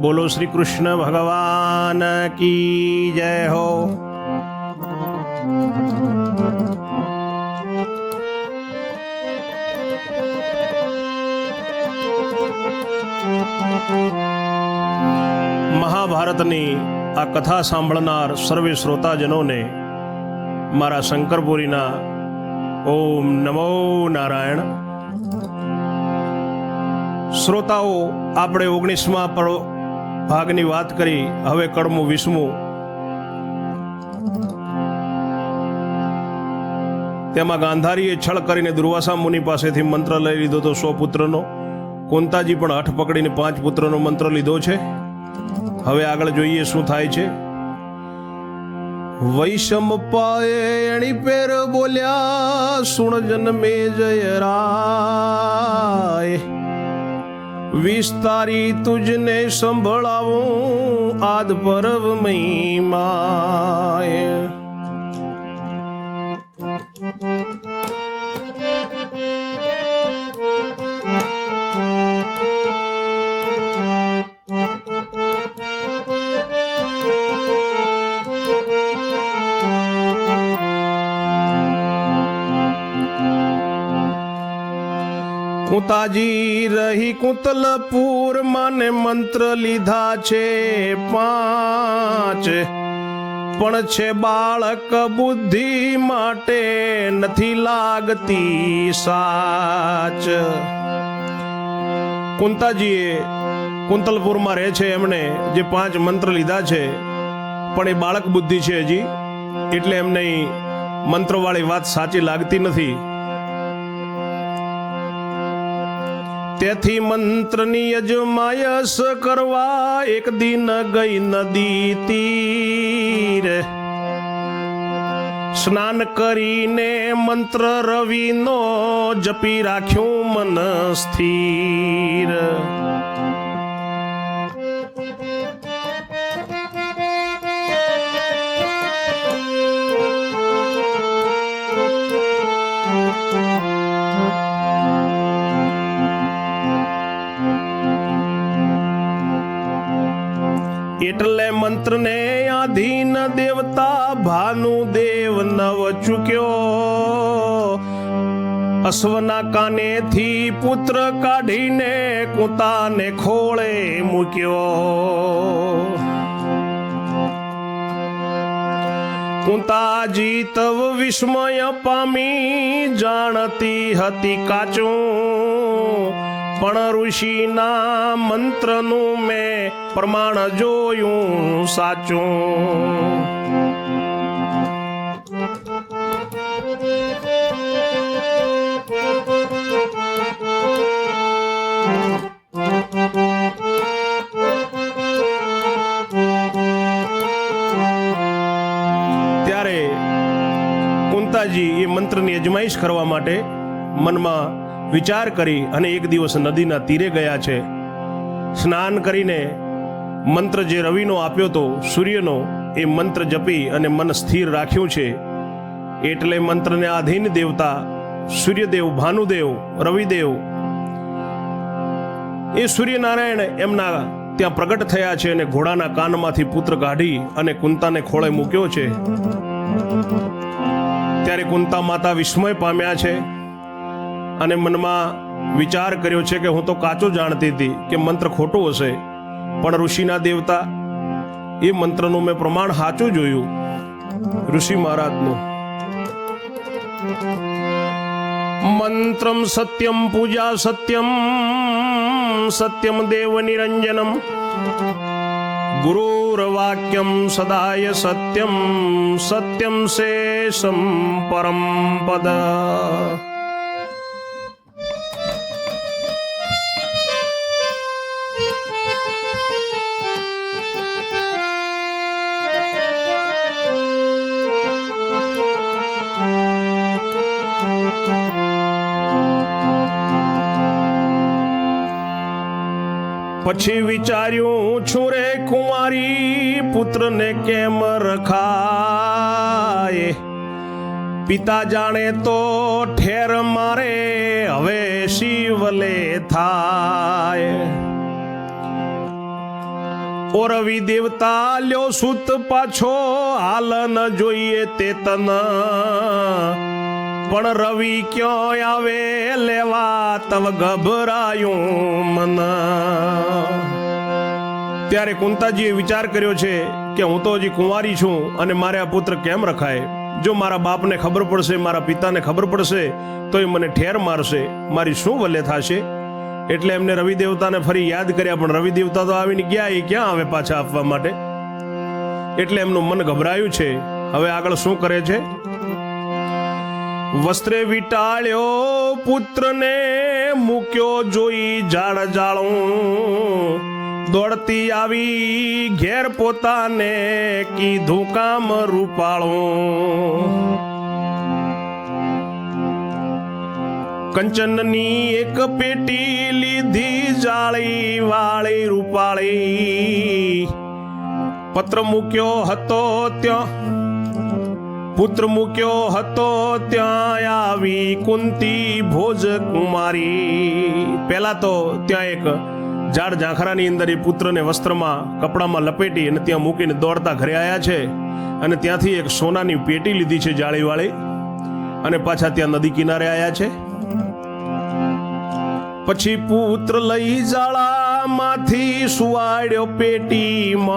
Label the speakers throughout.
Speaker 1: બોલો શ્રી કૃષ્ણ ભગવાન કી જય હો. મહાભારતની આ કથા સાંભળનાર સર્વે શ્રોતાજનોને મારા શંકરપુરીના ઓમ નમો નારાયણ. શ્રોતાઓ, આપણે ઓગણીસમાં ભાગની વાત કરી, હવે કડમું વિસમું. તેમાં ગાંધારીએ છળ કરીને દુર્વાસા મુનિ પાસેથી મંત્ર લઈ લીધો તો સો પુત્રનો. કુંતાજી પણ હઠ પકડીને પાંચ પુત્રનો મંત્ર લીધો છે. હવે આગળ જોઈએ શું થાય છે. વૈષમ પાએ એણી પેર બોલ્યા, સુણ જન્મે જય રાય. વિસ્તારી તુજને સંભળાવું આદ પરવ મહિમાય કુંતાજી રહી કુંતલપુર માને મંત્ર લીધા છે પાંચ. પણ છે બાળક બુદ્ધિ માટે નથી લાગતી સાચ. કુંતાજીએ કુંતલપુરમાં રહે છે એમણે જે પાંચ મંત્ર લીધા છે, પણ એ બાળક બુદ્ધિ છે હજી. એટલે એમને મંત્રવાળી વાત સાચી લાગતી નથી. તેથી મંત્રની અજમાયસ કરવા એક દિન ગઈ નદી તીર. સ્નાન કરીને મંત્ર રવિનો જપી રાખ્યું મન સ્થિર. મંત્રને આધીન દેવતા ભાનુદેવ નવ ચૂક્યો. અશ્વના કાનેથી પુત્ર કાઢીને કુતાને ખોળે મૂક્યો. કુંતાજી તવ વિસ્મય પામી જાણતી હતી કાચું. પણ ઋષિના મંત્રનું મેં પ્રમાણ જોયું સાચું. ત્યારે કુંતાજી એ મંત્રની અજમાઈશ કરવા માટે મનમાં વિચાર કરી અને એક દિવસ નદીના તીરે ગયા છે. સ્નાન કરીને મંત્ર જે રવિનો આપ્યો તો સૂર્યનો, એ મંત્ર જપી અને મન સ્થિર રાખ્યું છે. એટલે મંત્રને આધીન દેવતા સૂર્યદેવ, ભાનુદેવ, રવિદેવ, એ સૂર્યનારાયણ એમના ત્યાં પ્રગટ થયા છે અને ઘોડાના કાનમાંથી પુત્ર કાઢી અને કુંતાને ખોળે મૂક્યો છે. ત્યારે કુંતા માતા વિસ્મય પામ્યા છે. અને મનમાં વિચાર કર્યો છે કે હું તો કાચો જાણતી હતી કે મંત્ર ખોટો હશે. પણ ઋષિના દેવતા એ મંત્રનું મેં પ્રમાણ સાચું જોયું. ઋષિ મહારાજનું. મંત્રમ સત્યમ પૂજા સત્યમ સત્યમ દેવ નિરંજનમ. ગુરુર્વાક્યમ સદાય સત્યમ સત્યમ શેષમ પરમ પદ. પછી વિચાર્યું, છું રે કુંવારી, પુત્રને કેમ રખાય? પિતા જાણે તો ઠેર મારે, હવે શિવલે થાય. ઓરવી દેવતા લ્યો સુત પાછો, હાલ ન જોઈએ તે તન પણ રવિ ક્યો આવે લેવા તવ ગભરાયું મન. ત્યારે કુંતાજીએ વિચાર કર્યો છે કે હું તો હજી કુંવારી છું અને મારે આ પુત્ર કેમ રખાય? જો મારા બાપને ખબર પડશે, મારા પિતાને ખબર પડશે તો એ મને ઠેર મારશે. મારી શું વલે થશે? એટલે એમને રવિ દેવતાને ફરી યાદ કર્યા, પણ રવિ દેવતા તો આવીને ગયા, એ ક્યાં આવે પાછા આપવા માટે? એટલે એમનું મન ગભરાયું છે. હવે આગળ શું કરે છે? વસ્ત્રે વિટાળ્યો પુત્રને મૂક્યો જોઈ ઝાડ જાળું. દોડતી આવી ઘેર પોતાને કીધું કામ રૂપાળું. કંચનની એક પેટી લીધી જાળી વાળી રૂપાળી. પત્ર મૂક્યો હતો ત્યાં પુત્ર મૂક્યો હતો ત્યાં આવી કુંતી ભોજ કુમારી. પહેલા તો ત્યાં એક ઝાડ ઝાંખરાની અંદર એ પુત્રને વસ્ત્રમાં કપડામાં લપેટી અને ત્યાં મૂકીને દોડતા ઘરે આવ્યા છે અને ત્યાંથી એક સોનાની પેટી લીધી છે જાળીવાળી અને પાછા ત્યાં નદી કિનારે આવ્યા છે. પછી પુત્ર લઈ જાળામાંથી સુવાડ્યો પેટીમાં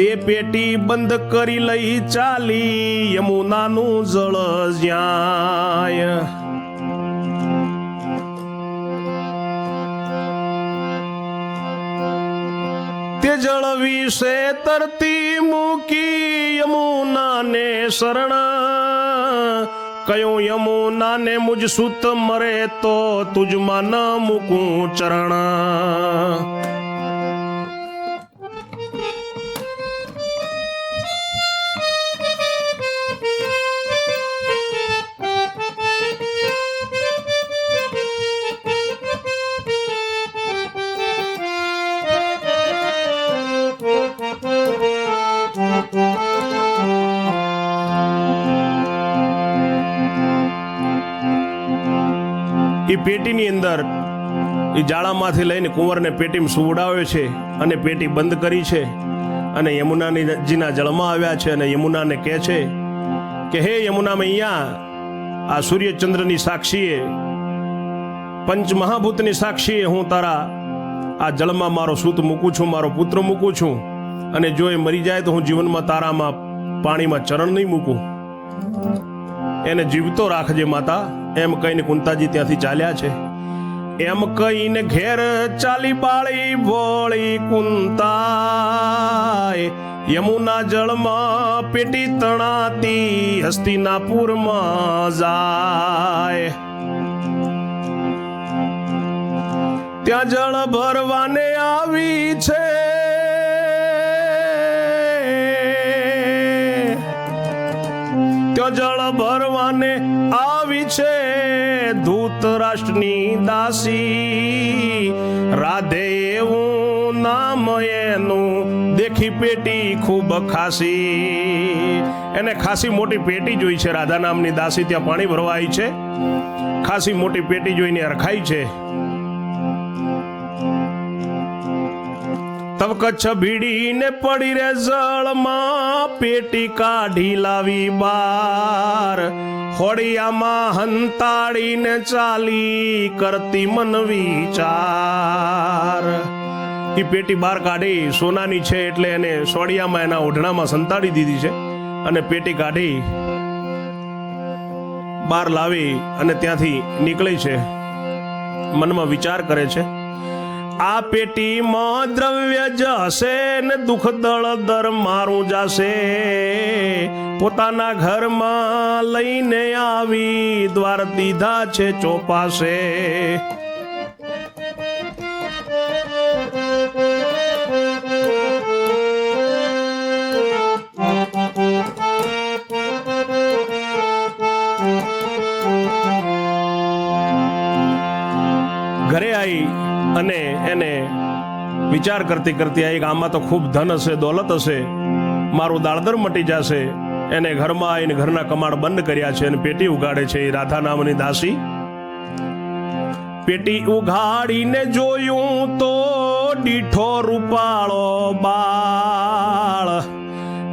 Speaker 1: તે પેટી બંધ કરી લઈ ચાલી યમુનાનું જળ જ્યાય તે જળ વિશે તરતી મૂકી યમુનાને શરણ. કયું યમુનાને મુજ સુત મરે તો તુજમાં ન મૂકું ચરણ. પેટીની અંદર એ જાળામાંથી લઈને કુંવરને પેટીમાં સુવડાવે છે અને પેટી બંધ કરી છે અને યમુનાની જીના જળમાં આવ્યા છે અને યમુનાને કહે છે કે, હે યમુના મૈયા, આ સૂર્યચંદ્રની સાક્ષીએ પંચ મહાભૂતની સાક્ષીએ હું તારા આ જળમાં મારો સૂત મૂકું છું, મારો પુત્ર મૂકું છું અને જો એ મરી જાય તો હું જીવનમાં તારામાં પાણીમાં ચરણ નહીં મૂકું. એને જીવતો રાખજે માતા. એમ કહીને કુંતાજી ત્યાંથી ચાલ્યા છે. એમ કહીને ઘેર ચાલી બાળી ભોળી કુંતાય યમુના જળમાં પેટી તણાતી હસ્તિનાપુરમાં જાય. ત્યાં જળ ભરવાને આવી છે. ત્યાં જળ ભરવાને આવી છે ધૂતરાષ્ટ્રની દાસી. રાધે એવું નામ એનું દેખી પેટી ખૂબ ખાસી. એને ખાસી મોટી પેટી જોઈ છે રાધા નામની દાસી, ત્યાં પાણી ભરવાય છે. ખાસી મોટી પેટી જોઈને રખાય છે. તવ કચ્છ ભીડીને પડી રે જળમાં પેટી કાઢી લાવી બાર. હોડિયામાં હંતાડીને ચાલી કરતી મન વિચાર. એ પેટી બહાર કાઢી સોનાની છે એટલે એને સોડિયામાં એના ઓઢણામાં સંતાડી દીધી છે અને પેટી કાઢી બહાર લાવી અને ત્યાંથી નીકળી છે. મનમાં વિચાર કરે છે. આ પેટીમાં દ્રવ્ય જશે ને દુઃખ દળ દર મારું જશે. પોતાના ઘરમાં લઈને આવી દ્વાર દીધા છે ચોપાશે. ઘરે આવી અને એને વિચાર કરતી કરતી આવી કે આમાં તો ખૂબ ધન હશે, દોલત હશે, મારું દાળદર મટી જશે. એને ઘરમાં આવીને ઘરના કમાડ બંધ કર્યા છે અને પેટી ઉગાડે છે એ રાધા નામની દાસી. પેટી ઉઘાડીને જોયું તો દીઠો રૂપાળો બાળ.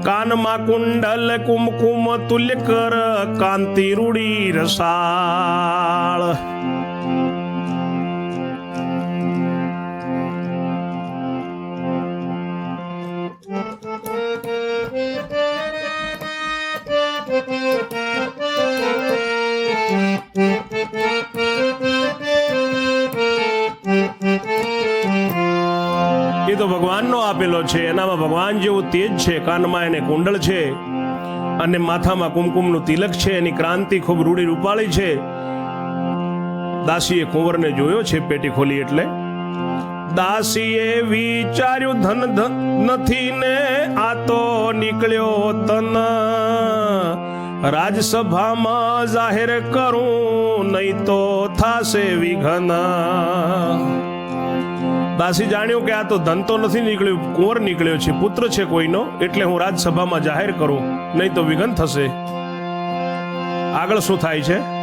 Speaker 1: કાનમાં કુંડલ કુમકુમ તુલ્ય કર, કાંતિ રૂડી રસાળ. એ તો ભગવાનનો આપેલો છે. એનામાં ભગવાન જેવું તેજ છે. કાનમાં એને કુંડળ છે. અને માથામાં કુમકુમનું તિલક છે. એની ક્રાંતિ ખૂબ રૂડી રૂપાળી છે. દાસીએ કુંવરને જોયો છે પેટી ખોલી એટલે. દાસીએ વિચાર્યું, ધન ધન નથી ને આ તો નીકળ્યો તન. રાજસભામાં જાહેર કરું, નહીં તો થાશે વિઘન. દાસી જાણ્યું કે આ તો ધંધો નથી નીકળ્યો કુંવર નીકળ્યો છે, પુત્ર છે કોઈનો, એટલે હું રાજસભામાં જાહેર કરું, નહીં તો વિઘન થશે. આગળ શું થાય છે?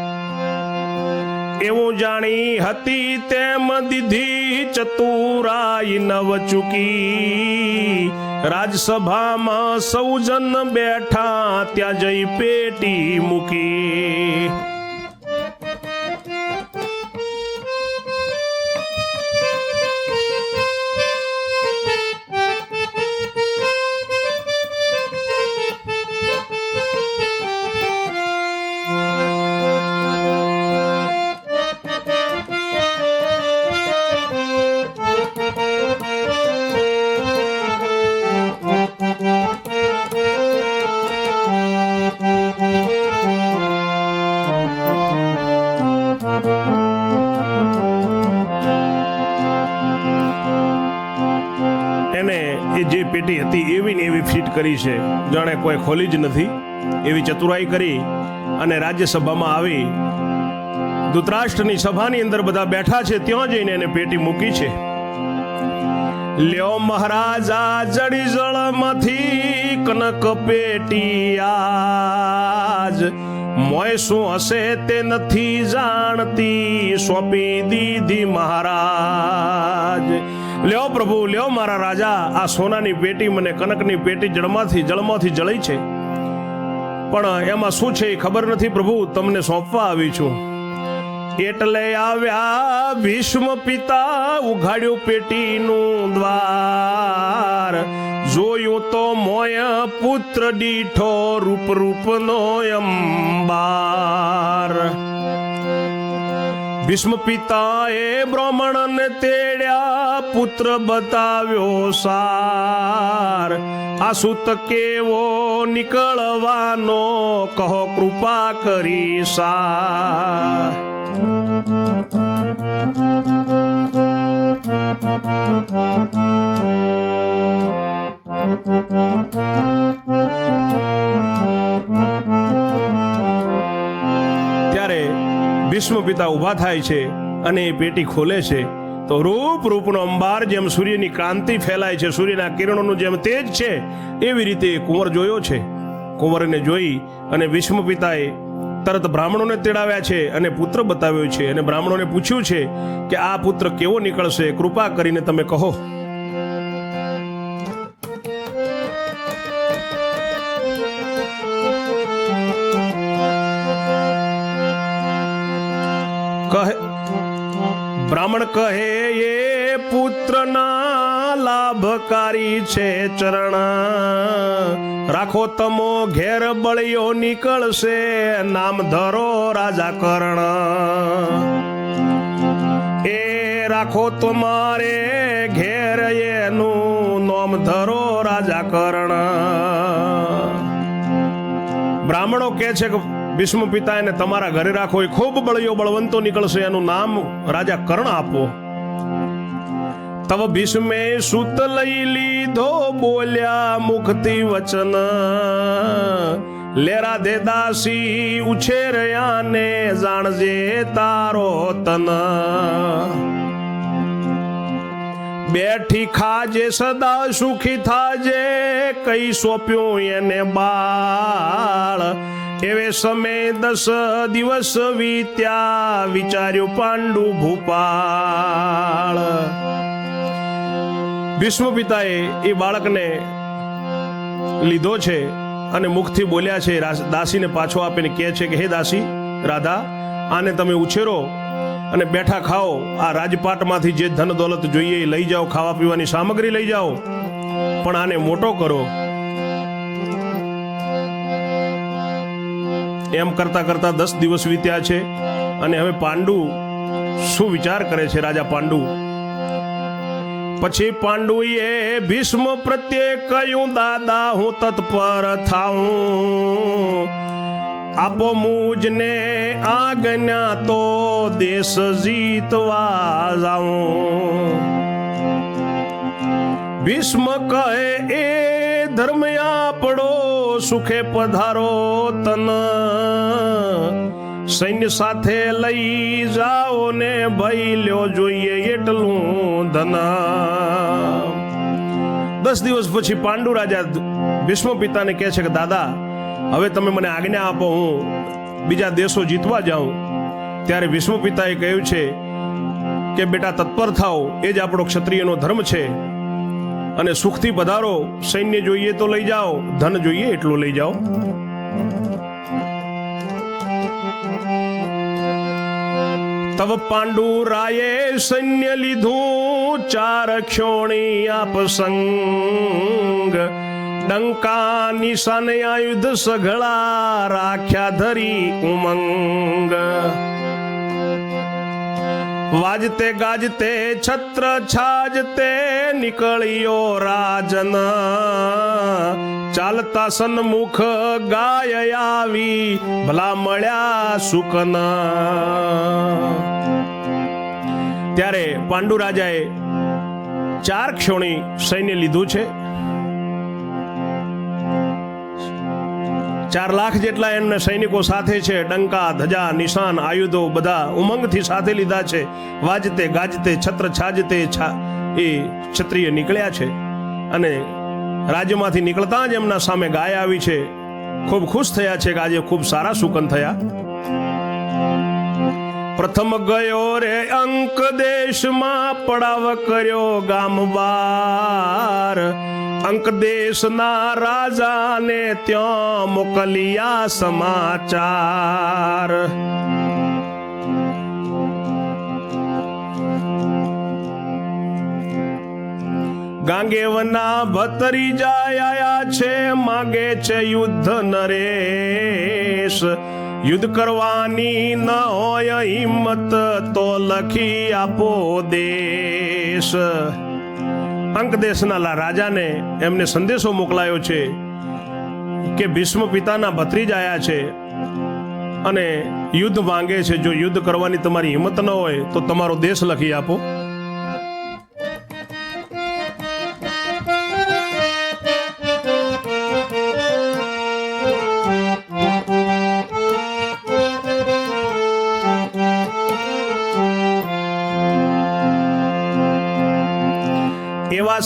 Speaker 1: એવું જાણી હતી તેમ દીધી ચતુરાઈ નવ ચૂકી રાજસભામાં સૌજન બેઠા ત્યાં જઈ પેટી મૂકી. કરી છે. જાણે કોઈ ખોલી જ નથી. એવી ચતુરાઈ કરી અને રાજ્યસભામાં આવી. ધૂતરાષ્ટ્રની સભાની અંદર બધા બેઠા છે, ત્યાં જઈને એને પેટી મૂકી છે. લ્યો મહારાજા જડી જળમાંથી કનક પેટી આજ. મોય શું હશે તે નથી જાણતી, સોંપી દીધી મહારાજ. લ્યો પ્રભુ, લ્યો મારા રાજા, આ સોનાની પેટી મને, કનકની પેટી જળમાંથી જળમાંથી જળી છે. પણ એમાં શું છે એ ખબર નથી પ્રભુ, તમને સોંપવા આવી છું. એટલે આવ્યા ભીષ્મ પિતા ઉઘાડ્યું પેટીનું દ્વાર. જોયું તો મોય પુત્ર દીઠો રૂપ રૂપનો અંબાર. ભીષ્મ પિતાએ બ્રાહ્મણને તેડ્યા, પુત્ર બતાવ્યો સાર. આ સુત કેવો નીકળવાનો, કહો કૃપા કરી સા ત્યારે પિતા ઊભા થાય છે અને એ પેટી ખોલે છે, તો રૂપ રૂપનો અંબાર જેમ સૂર્યની ક્રાંતિ ફેલાય છે, સૂર્યના કિરણોનું જેમ તેજ છે, એવી રીતે એ કુંવર જોયો છે. કુંવરને જોઈ અને વિષ્ણુ પિતાએ તરત બ્રાહ્મણોને તેડાવ્યા છે અને પુત્ર બતાવ્યો છે અને બ્રાહ્મણોને પૂછ્યું છે કે આ પુત્ર કેવો નીકળશે, કૃપા કરીને તમે કહે. લાભકારી છે ચરણ. રાખો તમો ઘેર બળિયો નીકળશે, નામ ધરો રાજા કર્ણ એ રાખો તમારે ઘેર એનું નામ ધરો રાજા કર્ણ બ્રાહ્મણો કે છે કે ભીષ્મ પિતા એને તમારા ઘરે રાખો, એ ખૂબ બળિયો બળવંતો નીકળશે, એનું નામ રાજા કર્ણ આપો. તવ ભીષ્મે સુત લઈ લીધો બોલ્યા મુખથી વચન લેરા દે દાસી ઉછેરયાને જાણજે તારો તન બેઠી ખાજે સદા સુખી થાજે કઈ સોંપ્યું એને બાળ એવે સમય દસ દિવસ વીત્યા વિચાર્યું પાંડુ ભૂપાળ ભીષ્મ પિતાએ એ બાળકને લીધો છે અને મુખથી બોલ્યા છે દાસીને પાછો આપીને કહે છે કે, હે દાસી, રાધા, આને તમે ઉછેરો અને બેઠા ખાઓ. આ રાજપાટમાંથી જે ધન દોલત જોઈએ એ લઈ જાઓ, ખાવા પીવાની સામગ્રી લઈ જાઓ, પણ આને મોટો કરો. એમ કરતા કરતા દસ દિવસ વીત્યા છે અને હવે પાંડુ શું વિચાર કરે છે, રાજા પાંડુ પછી પાંડુએ ભીષ્મ પ્રત્યે કહ્યું, દાદા, હું તત્પર થાઉં. આપો મુજને આજ્ઞા તો દેશ જીતવા જાઉં. ભીષ્મ કહે, એ ધર્મ આપણો સુખે પધારો તન. સૈન્ય સાથે લઈ જાઓ ને ભાઈ લ્યો જોઈએ એટલું ધના દસ દિવસ પછી પાંડુ રાજા ભીષ્મ પિતાને કહે છે કે, દાદા, હવે તમે મને આજ્ઞા આપો, હું બીજા દેશો જીતવા જાઉં. ત્યારે ભીષ્મ પિતાએ કહ્યું છે કે, બેટા, તત્પર થાઓ, એ જ આપણો ક્ષત્રિયનો ધર્મ છે. અને સુખથી પધારો, સૈન્ય જોઈએ તો લઈ જાઓ, ધન જોઈએ એટલું લઈ જાઓ. તવ પાંડુ રાયે સૈન્ય લીધું ચાર ક્ષોણી આપસંગ ડંકા નિશાને આયુધ સઘળા રાખ્યા ધરી ઉમંગ વાજતે ગાજતે છત્ર છાજતે નીકળ્યો રાજન. ચાલતા સન્મુખ ગાય આવી, ભલા મળ્યા સુકન. ત્યારે પાંડુ રાજાએ ચાર ક્ષોણી સૈન્ય લીધું છે. ચાર લાખ જેટલા એમને સૈનિકો સાથે છે, ડંકા, ધજા, નિશાન, આયુધો બધા ઉમંગથી સાથે લીધા છે. વાજતે, ગાજતે, છત્ર છાજતે છા, એ ક્ષત્રિય નીકળ્યા છે. અને રાજ્યમાંથી નીકળતા જ એમના સામે ગાય આવી છે. ખૂબ ખુશ થયા છે કે આજે ખૂબ સારા સુકન થયા. પ્રથમ ગયો રે અંક દેશમાં પડાવ કર્યો ગામ બાર અંક દેશના રાજાને ત્યાં મોકલ્યા સમાચાર. ગાંગેવના ભતરી આયા છે, માગે છે યુદ્ધ નરેશ. યુદ્ધ કરવાની ન હોય હિંમત તો લખી આપો દેશ. અંક દેશના રાજાને એમને સંદેશો મોકલાયો છે કે ભીષ્મ પિતાના ભત્રીજ આયા છે અને યુદ્ધ માંગે છે. જો યુદ્ધ કરવાની તમારી હિંમત ન હોય તો તમારો દેશ લખી આપો.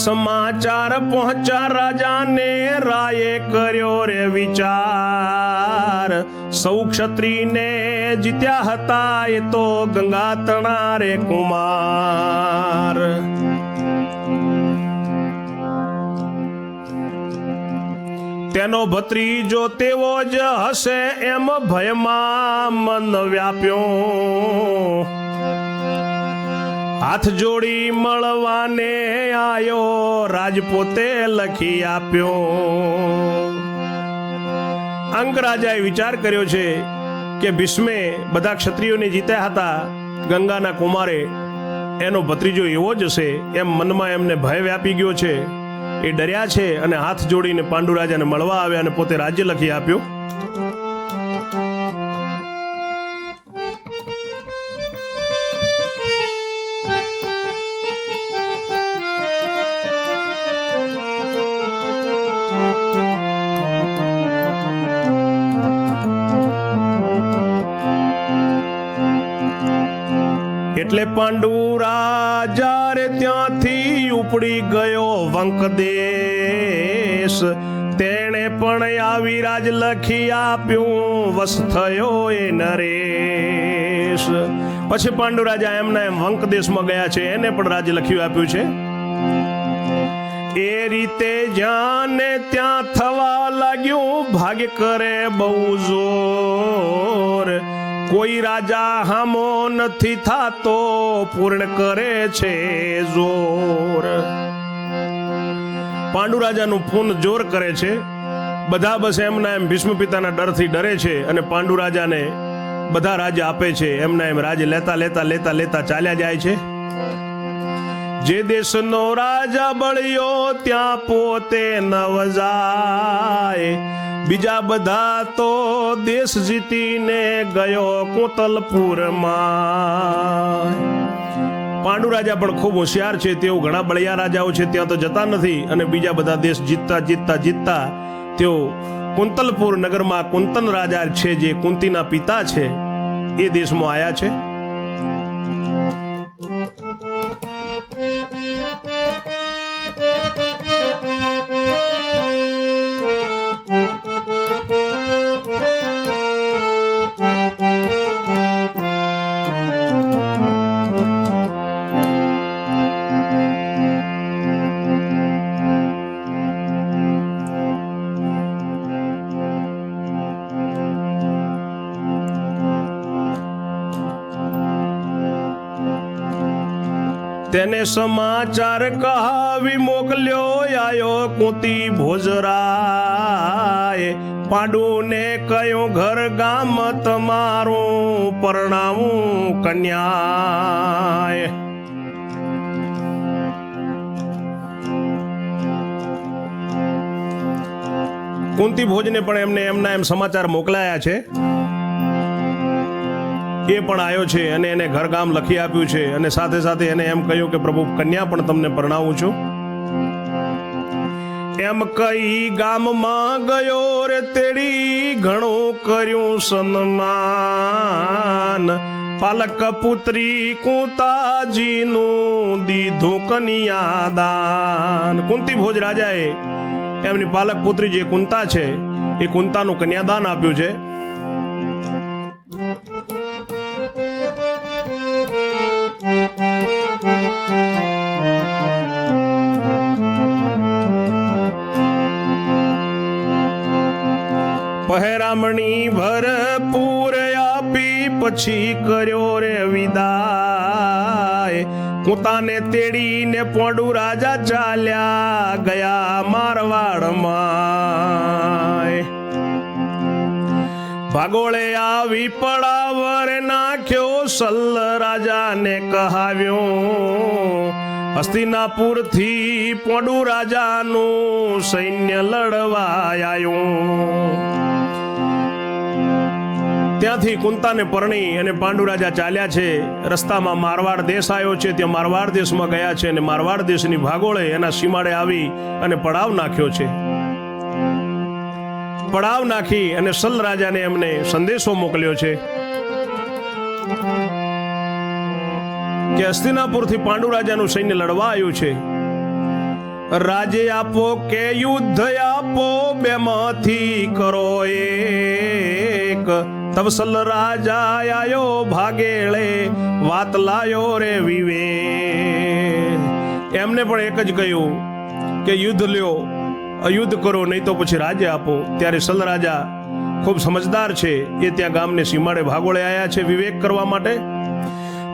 Speaker 1: સમાચાર પહોંચ્યા રાજાને રાયે કર્યો રે વિચાર. સૌ ક્ષત્રીને જીત્યા હતા એ તો ગંગા તણા રે કુમાર. તેનો ભત્રીજો તેવો જ હશે એમ ભયમાં મન વ્યાપ્યો. હાથ જોડી મળવાને આયો, રાજપોતે લખી આપ્યો. અંગરાજાએ વિચાર કર્યો છે કે ભીષ્મે બધા ક્ષત્રિયોને જીત્યા હતા, ગંગાના કુમારે. એનો ભત્રીજો એવો જ હશે, એમ મનમાં એમને ભય વ્યાપી ગયો છે. એ ડર્યા છે અને હાથ જોડીને પાંડુ રાજાને મળવા આવ્યા અને પોતે રાજ્ય લખી આપ્યો. એટલે પાંડુ રાજા રે ત્યાંથી ઉપડી ગયો વંક દેશ તેણે પણ આવી રાજ લખી આપ્યું વસ થયો એ નરેશ. પછી પાંડુ રાજા એમના એમ વંક દેશમાં ગયા છે, એને પણ રાજ લખ્યું આપ્યું છે. એ રીતે જ્યાં ત્યાં થવા લાગ્યું, ભાગ્ય કરે બહુ જોર. કોઈ રાજા હામો નથી થાતો, પૂર્ણ કરે છે જોર. પાંડુ રાજાનું પૂર્ણ જોર કરે છે. બધા બસ એમના એમ ભીષ્મ પિતાના ડરથી ડરે છે અને પાંડુ રાજાને બધા રાજ આપે છે. એમના એમ રાજ લેતા લેતા લેતા લેતા ચાલ્યા જાય છે. જે દેશનો રાજા બળ્યો, ત્યાં પોતે નવ જાય બીજા બધા તો દેશ જીતીને ગયો કોતલપુરમાં. પાંડુ રાજા પણ ખૂબ હોશિયાર છે, તેઓ ઘણા બળિયા રાજાઓ છે, ત્યાં તો જતા નથી અને બીજા બધા દેશ જીતતા જીતતા જીતતા તેઓ કુંતલપુર નગરમાં કુંતન રાજા છે, જે કુંતીના પિતા છે, એ દેશમાં આવ્યા છે. તેને સમાચાર કહાવી મોકલ્યો આયો કુંતી ભોજરાય પાંડુને કયું ઘર ગામ તમારું પરણાવું કન્યાય કુંતી ભોજને પણ એમને એમના એમ સમાચાર મોકલાયા છે. એ પણ આવ્યો છે અને એને ઘરગામ લખી આપ્યું છે અને સાથે સાથે એને એમ કહ્યું કે, પ્રભુ, કન્યા પણ તમને પરણાવું છું. એમ કઈ ગામમાં ગયો રે તેડી, ઘણું કર્યું સન્માન. પાલક પુત્રી કુંતાજીનું દીધું કન્યાદાન. કુંતી ભોજ રાજાએ એમની પાલક પુત્રી જે કુંતા છે, એ કુંતાનું કન્યાદાન આપ્યું છે. પહેરામણી ભરપૂર આપી પછી કર્યો રે વિદાય. પોતાને તેડીને પોડુ રાજા ચાલ્યા ગયા મારવાડમાં ભાગોળે આવી પડાવર નાખ્યો સલ્લ રાજાને કહાવ્યો. હસ્તિનાપુરથી પોડુ રાજાનું સૈન્ય લડવા આવ્યું. ત્યાંથી કુંતાને પરણી અને પાંડુ રાજા ચાલ્યા છે. રસ્તામાં મારવાડ દેશ આવ્યો છે. ત્યાં મારવાડ દેશમાં ગયા છે અને મારવાડ દેશની ભાગોળે એના સીમાડે આવી અને પડાવ નાખ્યો છે. પડાવ નાખી અને સલ રાજાને એમને સંદેશો મોકલ્યો છે. કે હસ્તિનાપુરથી પાંડુ રાજાનું સૈન્ય લડવા આવ્યું છે. રાજે આપો કે યુદ્ધ આપો, બેમાંથી કરો એક. તવસલ રાજા આયો ભાગેળે વાત લાયો રે વિવે એમને પણ એક જ કહ્યું કે યુદ્ધ લ્યો અયુદ્ધ કરો નહીં તો પછી રાજ્ય આપો ત્યારે સલ રાજા ખૂબ સમજદાર છે એ ત્યાં ગામને સીમાડે ભાગોળે આવ્યા છે વિવેક કરવા માટે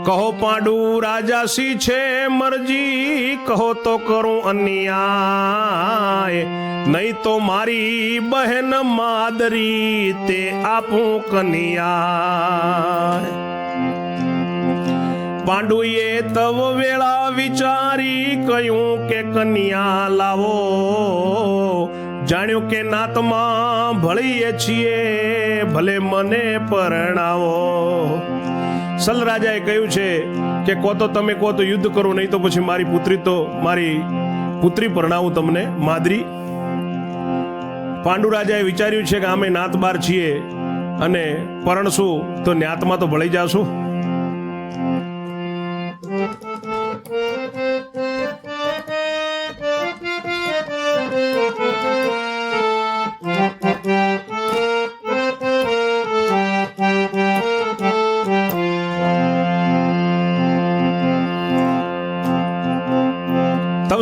Speaker 1: કહો પાંડુ રાજાસી છે મરજી? કહો તો કરું અન્યાય. નહીં તો મારી બહેન માદરી તે આપું કન્યા પાંડુએ તવ વેળા વિચારી કહ્યું કે કન્યા લાવો. જાણ્યું કે નાતમાં ભળીએ છીએ, ભલે મને પરણાવો. સલ રાજાએ કહ્યું છે કે, કો તો તમે કહો તો યુદ્ધ કરો, નહીં તો પછી મારી પુત્રી તો, મારી પુત્રી પરણાવું તમને, માદરી. પાંડુ રાજાએ વિચાર્યું છે કે, અમે નાત બાર છીએ અને પરણશું, તો ન્યાતમાં તો ભળી જાશું.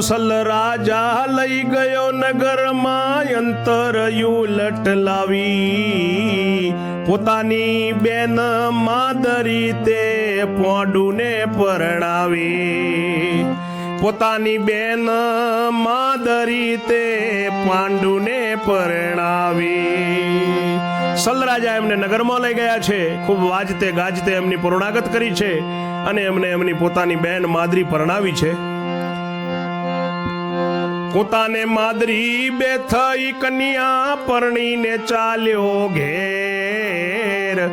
Speaker 1: તવસલ રાજા લઈ ગયો નગરમાં અંતરયું લટલાવી લાવી. પોતાની બેન માદરી તે પોડુને પરણાવી. પોતાની બેન માદરી તે પાંડુને પરણાવી. સલરાજા એમને નગરમાં લઈ ગયા છે. ખૂબ વાજતે ગાજતે એમની પૂર્ણાગત કરી છે અને એમને એમની પોતાની બેન માદરી પરણાવી છે. પોતાને માદરી બે થઈ કન્યા પરણીને ચાલ્યો ઘેર.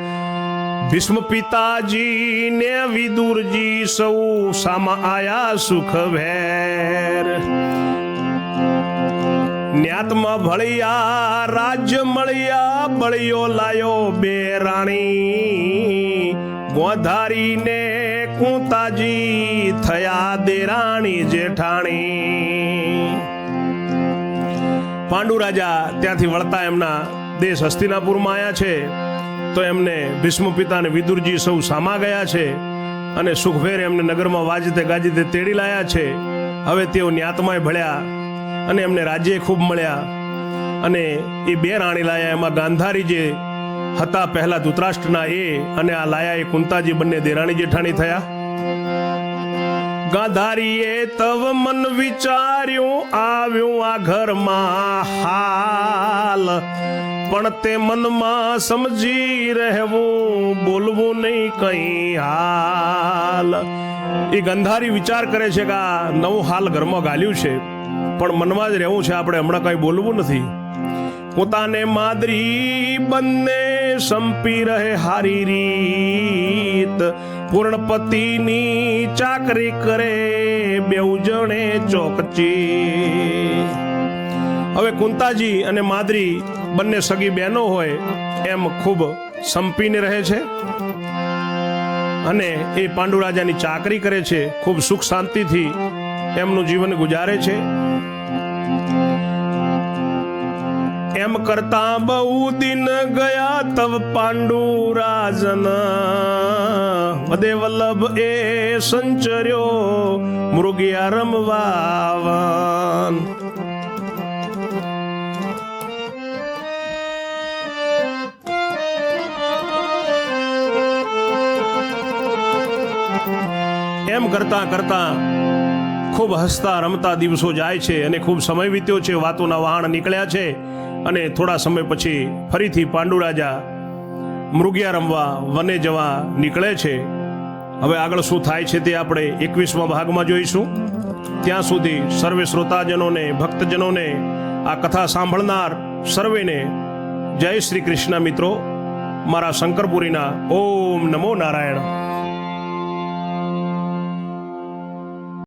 Speaker 1: ભીષ્મ પિતાજી ને વિદુરજી સૌ સામા આયા સુખ ભેર ન્યાતમાં ભળિયા, રાજ્ય મળ્યા, બળિયો લાયો બે રાણી. ગોધારીને કુંતાજી થયા દેરાણી જેઠાણી. પાંડુ રાજા ત્યાંથી વળતા એમના દેશ હસ્તિનાપુરમાં આવ્યા છે. તો એમને ભીષ્મ પિતા અને વિદુરજી સૌ સામા ગયા છે અને સુખભેર એમને નગરમાં વાજતે ગાજતે તેડી લાયા છે. હવે તેઓ ન્યાતમાંય ભળ્યા અને એમને રાજ્ય ખૂબ મળ્યા અને એ બે રાણી લાયા. એમાં ગાંધારી જે હતા પહેલા ધૃતરાષ્ટ્રના એ અને આ લાયા એ કુંતાજી બંને દેરાણી જેઠાણી થયા. ગાંધારીએ તવ મન વિચાર્યું, આવ્યું આ ઘરમાં હાલ. પણ તે મનમાં સમજી રહેવું, બોલવું નહીં કઈ હાલ. એ ગંધારી વિચાર કરે છે કે આ નવું હાલ ઘરમાં ગાલ્યું છે. પણ મનમાં જ રહેવું છે, આપણે હમણાં કઈ બોલવું નથી. પોતાને માદરી બંને સંપી રહે હારી રીત. પૂર્ણપતિની ચાકરી કરે બેઉ જણે ચોકચી. હવે કુંતાજી અને માદરી બંને સગી બહેનો હોય એમ ખૂબ સંપીને રહે છે અને એ પાંડુ રાજાની ચાકરી કરે છે, ખૂબ સુખ શાંતિથી એમનું જીવન ગુજારે છે. એમ કરતા બહુ દિન ગયા તવ પાંડુ રાજન વદે વલ્લભ એ સંચર્યો મૃગિયા રમવાવન. એમ કરતા કરતા ખૂબ હસતા રમતા દિવસો જાય છે અને ખૂબ સમય વીત્યો છે, વાતોના વહાણ નીકળ્યા છે. અને થોડા સમય પછી ફરીથી પાંડુ રાજા મૃગિયા રમવા વને જવા નીકળે છે. હવે આગળ શું થાય છે તે આપણે એકવીસમા ભાગમાં જોઈશું. ત્યાં સુધી સર્વે શ્રોતાજનોને, ભક્તજનોને આ કથા સાંભળનાર સર્વેને જય શ્રી કૃષ્ણ મિત્રો. મારા શંકરપુરીના ઓમ નમો નારાયણ.